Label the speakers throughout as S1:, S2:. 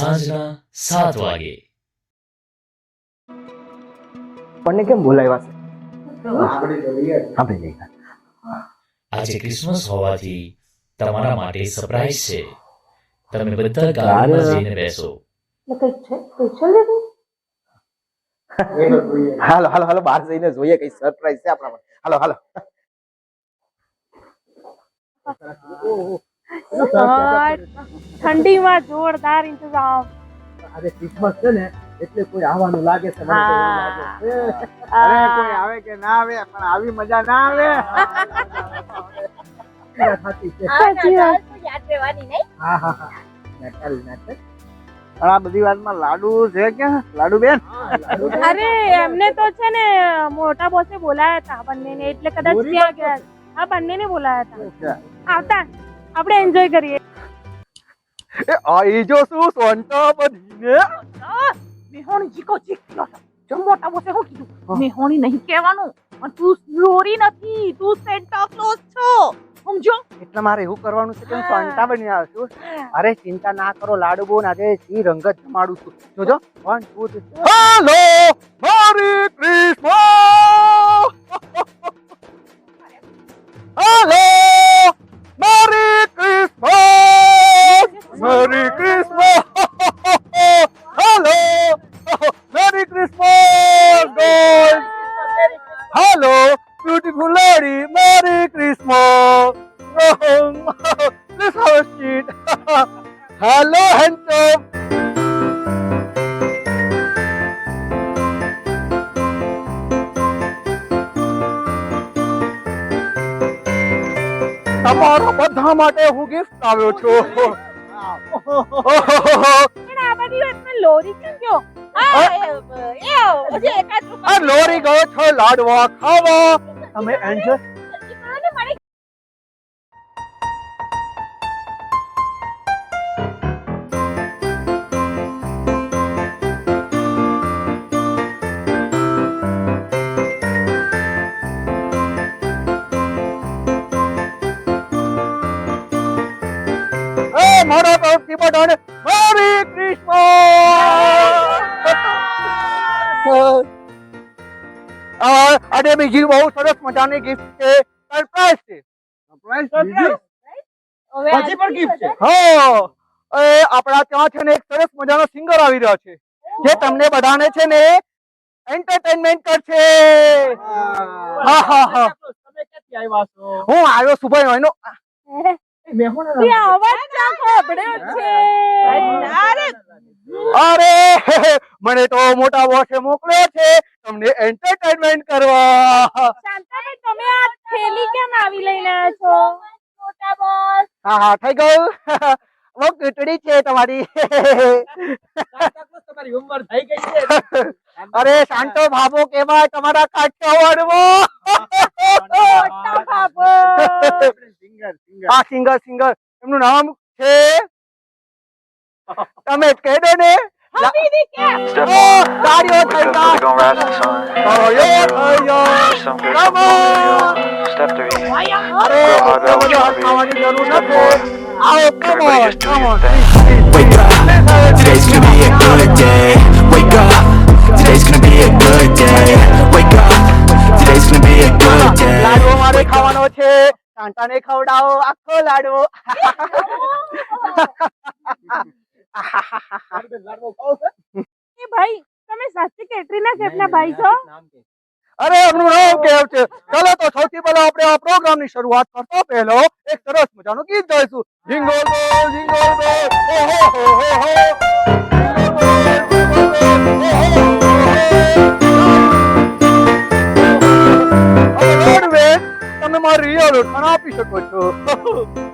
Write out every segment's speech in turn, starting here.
S1: સાંજના સાત વાગે.
S2: આપણને કેમ બોલાવ્યા છે?
S1: આજે ક્રિસમસ હોવાથી તમારા માટે સરપ્રાઈઝ છે. તમે બધા ગાડીમાં જઈને બેસો.
S2: હાલો હાલો હાલો બહાર જઈને જોઈએ કઈ સરપ્રાઈઝ છે આપણા માટે. હાલો હાલો.
S3: ઠંડીમાં જોરદાર ઇંતજામ.
S2: આજે ક્રિસમસ છે ને એટલે કોઈ આવવાનું લાગે છે મને.
S3: અરે
S2: કોઈ આવે કે ના આવે પણ આવી મજા ના આવે. આ બધી વાતમાં લાડુ છે કે? લાડુ બેન?
S3: અરે એમને તો છે ને મોટા બોસે બોલાયા હતા બંનેને એટલે કદાચ ત્યાં ગયા. બંનેને બોલાયા હતા. આવતા. આપણે એન્જોય કરીએ.
S2: એ આઈ જો શું સોંટા બધીને?
S4: મેહોણી જીકો જીક્યો હતો. જો મોટા બોસે શું કીધું? મેહોણી નહીં કહેવાનું પણ તું લોરી નથી તું સેન્ટા ક્લોઝ છો. સમજો?
S2: એટલે મારે એવું કરવાનું છે કે હું સોંટા બની આવ્યો છું. અરે ચિંતા ના કરો લાડુ બોન આજે સી રંગત જમાડું છું. જોજો. One two three hello merry Christmas Hello, handsome. તમારા બધા માટે હું ગિફ્ટ આવ્યો છું.
S3: પણ આ બધી વાતમાં લોરી કેમ ગયો?
S4: આ
S2: લોરી ગયો છો લાડવા ખાવા. તમે એન્જોય બીજી બહુ સરસ મજાની ગિફ્ટ છે. સરપ્રાઈઝ છે. સરપ્રાઈઝ
S4: હજી પણ ગિફ્ટ છે.
S2: હા. એ આપણા ત્યાં છે ને એક સરસ મજાનો સિંગર આવી રહ્યો છે. જે તમને બધાને છે ને એન્ટરટેનમેન્ટ કરશે. હા. હા હા
S4: તમે ક્યાંથી આવ્યા છો?
S2: હું આવ્યો છું ભાઈ એનો
S3: તે અવાજ ક્યાં સાંભળ્યો છે?
S4: અરે!
S2: અરે મને તો મોટા બોસે મોકલ્યો છે. તમને એન્ટરટેનમેન્ટ કરવા.
S3: શાંતાબેન તમે આ થેલી કેમ આવી લઈને આવ્યા છો? મોટા બોસ
S2: હા હા થઈ ગયું. બહુ કીટડી છે તમારી.
S4: તમારી ઉંમર થઈ ગઈ છે
S2: અરે શાંતો ભાભો કેવા તમારા કાઠિયાવાડમાં
S4: સિંગર સિંગર
S2: આ સિંગર સિંગર. એમનું નામ છે? તમે કહી દો ને.
S5: Step
S2: ઓ,
S5: one,
S2: તાળીઓ થઈ
S5: because
S2: ગઈ.
S5: we're gonna rise to the sun.
S2: તાળીઓ થઈ ગઈ.
S5: Some good
S2: Come on.
S5: Step three,
S2: અરે એટલો બધો હાથ ખાવાની જરૂર નથી આવો come
S5: everybody
S2: on,
S5: just do
S2: come
S5: your
S2: on.
S5: thing.
S6: Wake up, today's gonna be a good day. Wake up, today's gonna be a good day. Wake up, today's gonna be a good day.
S2: લાડવો મારે ખાવાનો છે શાંતાને ખવડાવો આખો લાડવો
S3: એ ભાઈ તમે સાચી કેટરીના કેફના ભાઈ છો?
S2: અરે એમનું નામ કેવ છે? ચાલો તો સૌથી પહેલા આપણે આ પ્રોગ્રામની શરૂઆત કરતા પહેલો એક સરસ મજાનું ગીત ગાઈશું. જિંગલ બેલ જિંગલ બેલ હો હો હો હો હો. મારી રિયલ ઓળખાણ આપી શકો છો.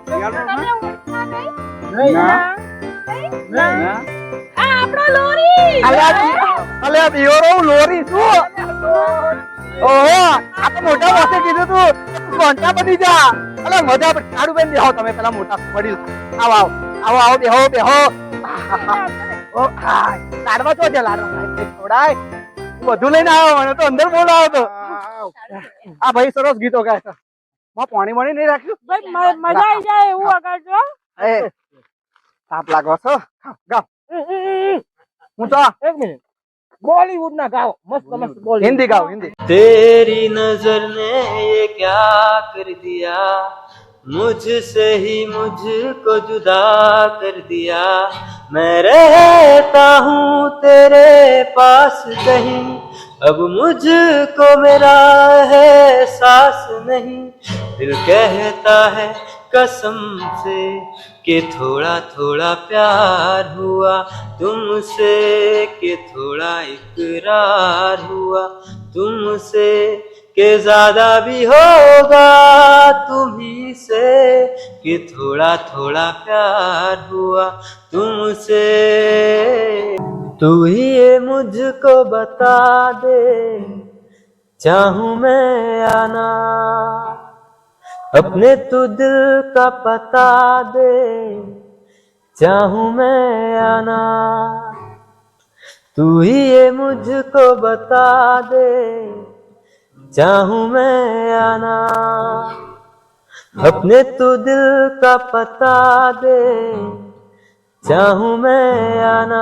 S3: તમે ઓળખાણ નહીં? આ આપણો લોરી
S2: દી- અલ્યા દિયોરો લોરી છું ઓહો આ તો મોટા બોસે કીધું તું તું ઘંટા બની જા અલે પર સારું બેન બેહો તમે પેલા મોટા વડીલ આવો આવો આવો આવો બેહો બેહો ઓ હાય લાડવા તો છે લાડવા હું બધું લઈને આવ્યો મને તો અંદર બોલાવો તો આ ભાઈ સરસ ગીતો ગાયમાં પાણી પાણી નહીં રાખ્યું
S3: મજા આવી જાય એવું વગાડજો.
S2: એ તાપ લાગો છો ગાઓ હું તો
S7: એક મિનિટ બોલીવુડ ના ગાઓ મસ્ત મસ્ત બોલી
S2: હિન્દી ગાઓ હિન્દી
S8: तेरी नजर ने ये क्या कर दिया मुझसे ही मुझको जुदा कर दिया मैं रहता हूँ तेरे पास कहीं अब मुझको मेरा है सास नहीं दिल कहता है कसम से कि थोड़ा थोड़ा प्यार हुआ, तुमसे के थोड़ा इकरार हुआ, तुमसे के ज़्यादा भी होगा तुम्ही से कि थोड़ा थोड़ा प्यार हुआ, तुमसे। तू ही ये मुझको बता दे, चाहूँ मैं आना। अपने तू दिल का पता दे चाहूं मैं आना तू ही ये मुझको बता दे चाहूं मैं आना अपने तू दिल का पता दे चाहूं मैं आना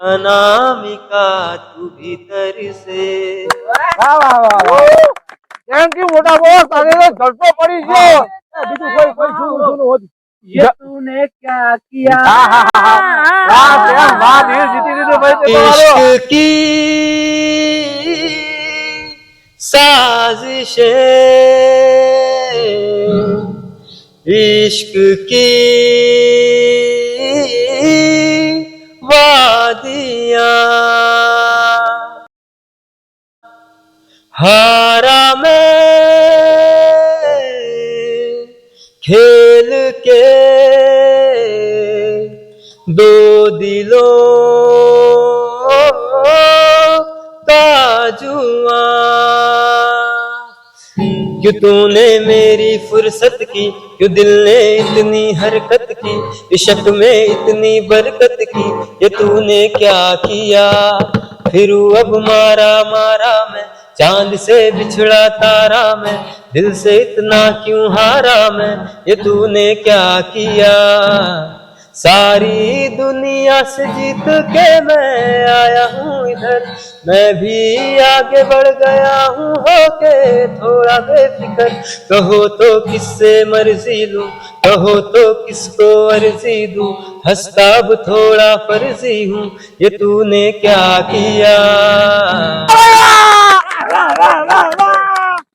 S8: अनामिका तू भीतर से
S2: વાહ વાહ વાહ વાહ થેન્ક યુ મોટા બોસ તારે તો જલસો પડી ગયો
S7: એ, બીજું કોઈ કોઈ જૂનું જૂનું હોત. ये तूने क्या किया
S2: હા હા હા હા વાહ કેમ વાહ દિલ જીતી દીધું ભાઈ તે તમારો
S8: इश्क की साजिशें इश्क की हारा मैं खेल के दो दिलों का जुआ। क्यों तूने मेरी फुर्सत की, क्यों दिल ने इतनी हरकत की इशक में इतनी बरकत की, ये तूने क्या किया? फिर अब मारा मारा मैं चाँद से बिछड़ा तारा मैं, दिल से इतना क्यों हारा मैं? ये तूने क्या किया? सारी दुनिया से जीत के मैं आया हूँ इधर। मैं भी आगे बढ़ गया हूँ, होके थोड़ा बेफिकर। कहो तो किससे मर्ज़ी लू? कहो तो किसको अर्जी दूँ? हंसता अब थोड़ा फर्जी हूँ। ये तूने क्या किया?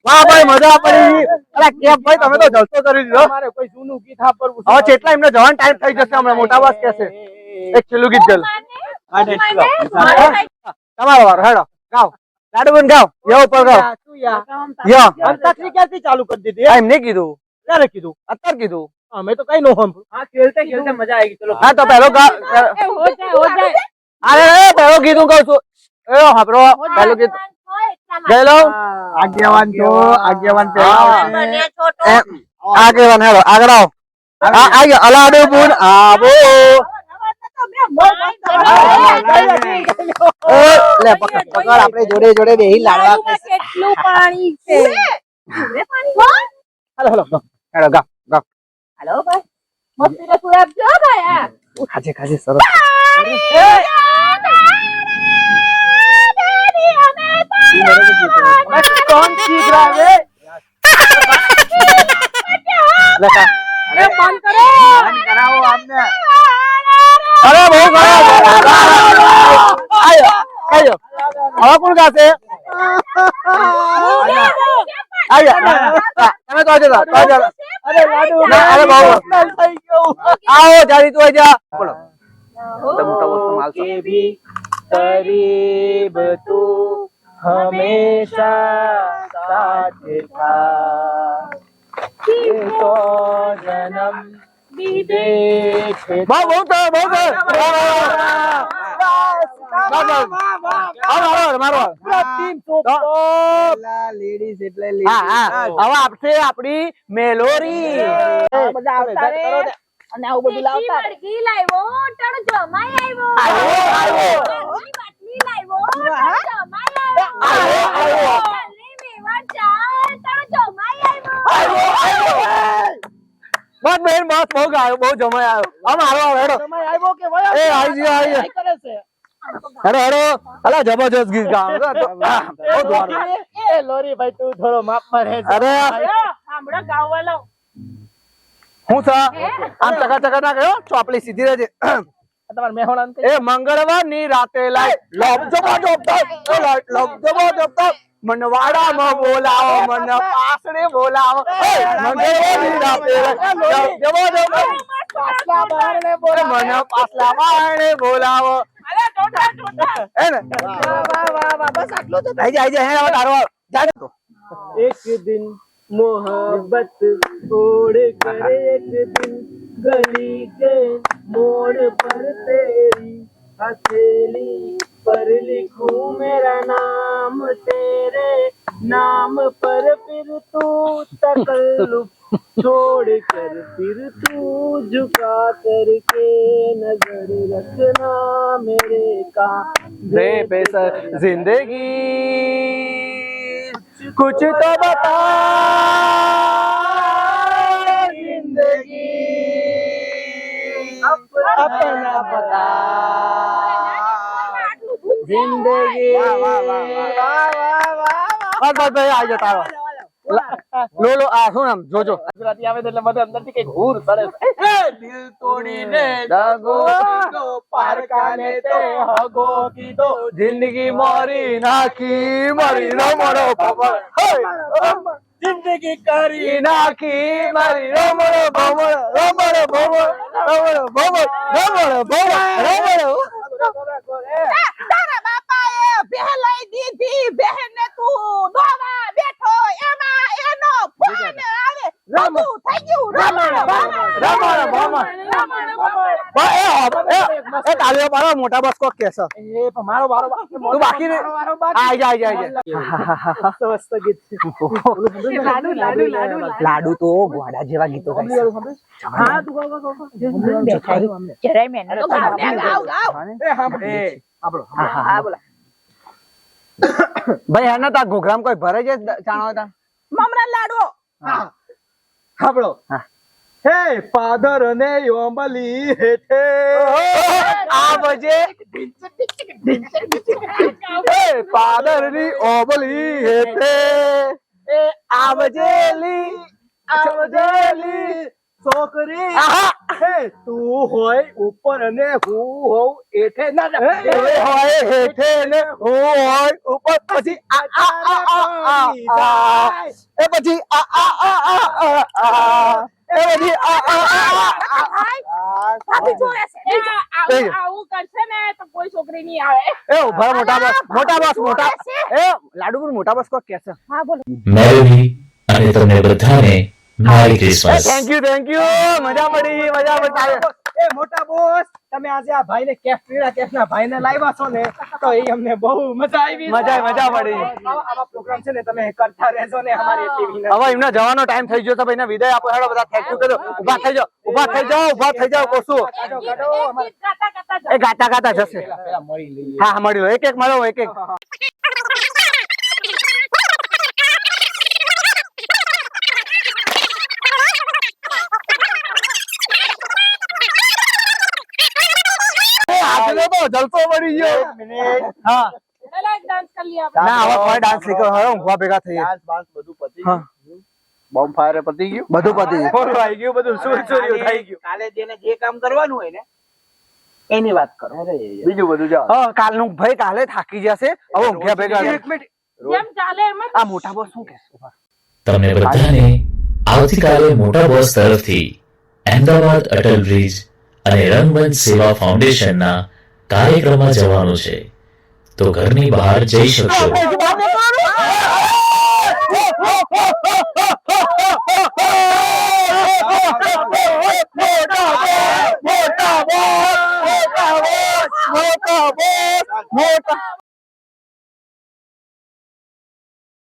S2: વાહ ભાઈ મજા પડી. અરે કેમ ભાઈ તમે તો જલસો કરી દીધો.
S7: તમારે કોઈ જૂનું ગીત સાંભળવું છે?
S2: હવે કેટલા એમને જવાન ટાઈમ થઈ જશે હમણાં મોટા બોસ કહેશે એક છેલ્લું ગીત ગયેલું તમારો વારો હેડો ગાઓ. લાડુબેન ગાઓ. યો ઉપર ગાઓ.
S7: યો અંતાક્ષરી ક્યારથી ચાલુ કરી દીધી
S2: આ એમને કીધું.
S7: ક્યારે કીધું?
S2: અત્યારે કીધું.
S7: અમે તો કઈ નો હા ખેલતે ખેલતે મજા આવી ચલો.
S2: હા તો પહેલો ગા
S3: હો જાય હો જાય.
S2: અરે અરે પહેલો ગીત હું કહું છું. એ હાપરો પહેલું ગીત. જઈ લો. આગેવાન છો આગેવાન. આગેવાન હેડો આગળ આવો આ આગળ અલાડુ બુન આવો લે પકડ પકડ આપણે જોડે જોડે બેહી લાડવા
S3: કેટલું પાણી છે?
S2: હેલો હેલો હેલો ગા. ગા
S3: હેલો ભાઈ. મસ્તી રે સુરાબ જો ભાઈ આ.
S2: ખાજે ખાજે સરસ.
S7: કોણ શીખ રહા હે
S2: લે ખા
S3: અરે બંધ કરો
S7: કરાવો અમને
S2: અરે બહુ ગયો આયો આયો હવે કોણ ગાશે આયો તમે તો આજે તો આજે
S7: અરે લાડુ
S2: ના, અરે બહુ
S7: થઈ ગયું
S2: આવો જાડી તું આઈ જા બોલો મોટા બોસ માલ
S7: के भी करीब तू હંમેશા સાથે થા તો જન્મ દીધે
S3: છે
S2: બહુ બહુ તો. બહુ તો આપડી મેલોરી.
S7: અને આવું બધું લાવતા
S2: બહુ ગાયો બહુ જમાય આવ્યો. આમ હારો હેડો.
S7: તમે આવ્યો કે વયો
S2: એ આઈ ગયો આઈ ગયો
S7: કરે છે.
S2: હેડો હેડો. અલા જબરજસ્ત ગીત ગાવ.
S7: એ લોરી ભાઈ તું થોડો માપમાં રહેજે.
S2: અરે
S3: સાંભળો ગાવવાલો
S2: હું છે આમ ચકા ચકા ના ગયો? ચોપલી સીધી રહેજે. એ મંગળવારની રાતે લાઈટ. લબજબો ડોબતા એ લાઈટ લબજબો મનવાડામાં બોલાવો મને પાસડે બોલાવો. મને
S7: લીલા બારણે બોલાવો.
S3: થઈ જાય
S2: હે
S7: એક દિન મોહબ્બત ઓડ કરે
S2: એક દિન ગલી કે મોડ પર તેરી
S7: હથેલી पर लिखूं मेरा नाम तेरे नाम पर फिर तू तकल्लुफ छोड़ कर फिर तू झुका करके नज़र रखना मेरे
S2: दे
S7: का।
S2: पे सर ज़िंदगी। कुछ तो बता। ज़िंदगी।
S7: अपना बता।
S2: જિંદગી વાહ વાહ વાહ વાહ વાહ વાહ આ લો લો આ શું નામ જોજો
S7: ગુજરાતી આવે એટલે બધા અંદરથી કંઈક હુર સરસ દિલ તોડીને
S2: દાગો
S7: પારકાને તે હગો કીધો
S2: જિંદગી મારી નાખી મારી નો મારો પપડ
S7: જિંદગી કરી
S2: નાખી મારી રમણો ભમણ રમણો ભમણ રમણો ભમણ રમણો ભમણ રમણો
S4: તારા બાપાએ બેહ લઈ દીધી બહેનને તું દોવા બેઠો એમાં એનો ફોન આવે બધું થઈ ગયું રમણ
S2: ભમર બા, એ તાળીઓ પાડો મોટા બસ કોક કેસ
S7: એ પણ મારો
S2: તું બાકી ને
S7: મારો વારો બાકી.
S2: આઈ જા આઈ જા
S7: મસ્ત મસ્ત ગીત
S4: લાડુ લાડુ લાડુ
S2: લાડુ તો ગોડા જેવા ગીતો ગાય
S7: હા તું ગાવ, ગાવ, ગાવ.
S4: જરાય મેં તો ગાવ
S7: એ.
S2: હા, બોલા ભાઈ હેને તા ઘોઘરામ કોઈ ભરે છે ચાણો તા?
S4: મમરા લાડુ.
S2: હા.
S7: હાબળો હે. ફાધર ને યોમલી હેઠે.
S2: આ બજે? હે ફાધરની ઓબલી હેઠે. એ આવજેલી
S7: બજેલી. છોકરી.
S2: આહા.
S7: હે તું હોય ઉપર અને હું હોઉં એઠે ના.
S2: હોય હેઠે ને હું હોય ઉપર પછી એ પછી આ આ આ આ આ આ એ પછી આ આ આ આ આ
S4: ભાભી જોડે છે
S3: આવું આવું કરશે ને તો કોઈ છોકરી નહીં આવે
S2: એ ઊભા મોટા બસ મોટા બસ મોટા એ લાડુ પર મોટા કે છે
S1: મેલોડી અને તમને બધાને merry Christmas
S2: thank you thank you મજા પડી મજા પડી.
S7: એ મોટા બોસ તમે આજે આ ભાઈને કેફ પીડા કેફ ના ભાઈને લાવ્યા છો ને તો એ અમને બહુ મજા આવી
S2: મજા મજા પડી.
S7: આવા પ્રોગ્રામ છે ને તમે કરતા રહેજો ને અમારી ટીવી ને.
S2: હવે એમના જવાનો ટાઈમ થઈ ગયો તો ભાઈને વિદાય આપો. હેડો બધા થેન્ક યુ કરો ઊભા થઈ જાઓ ઊભા થઈ જાઓ ઊભા થઈ જાઓ
S3: ગાતા
S2: એ ગાતા ગાતા જશે.
S7: હા મળી લઈએ.
S2: હા હા મળ્યો એક એક મળો એક એક. તો જલતો પડી ગયો. હા. ના હવે કોઈ ડાન્સ નીકળો હવે ઊંઘવા ભેગા થઈએ. હા.
S9: બોમ્બ ફાયર પતી ગયું?
S2: બધું પતી ગયું.
S7: ફોન આવી ગયું બધું સુર સુર્યું થઈ ગયું.
S9: કાલે જેને જે કામ કરવાનું હોય ને એની વાત કરો. બીજું બધું જાઓ.
S2: હા કાલનું ભાઈ કાલે થાકી જશે. હવે ઊંઘ્યા ભેગા
S3: જેમ ચાલે એમ
S2: આ મોટા બોસ શું કહેશે?
S1: તમને બધાને આવતીકાલે મોટા બોસ તરફથી અહેમદાબાદ અટલ બ્રિજ અને રંગમંચ સેવા ફાઉન્ડેશનના કાર્યક્રમમાં જવાનું છે. તો ઘરની બહાર જઈ શકશો.
S2: મોટા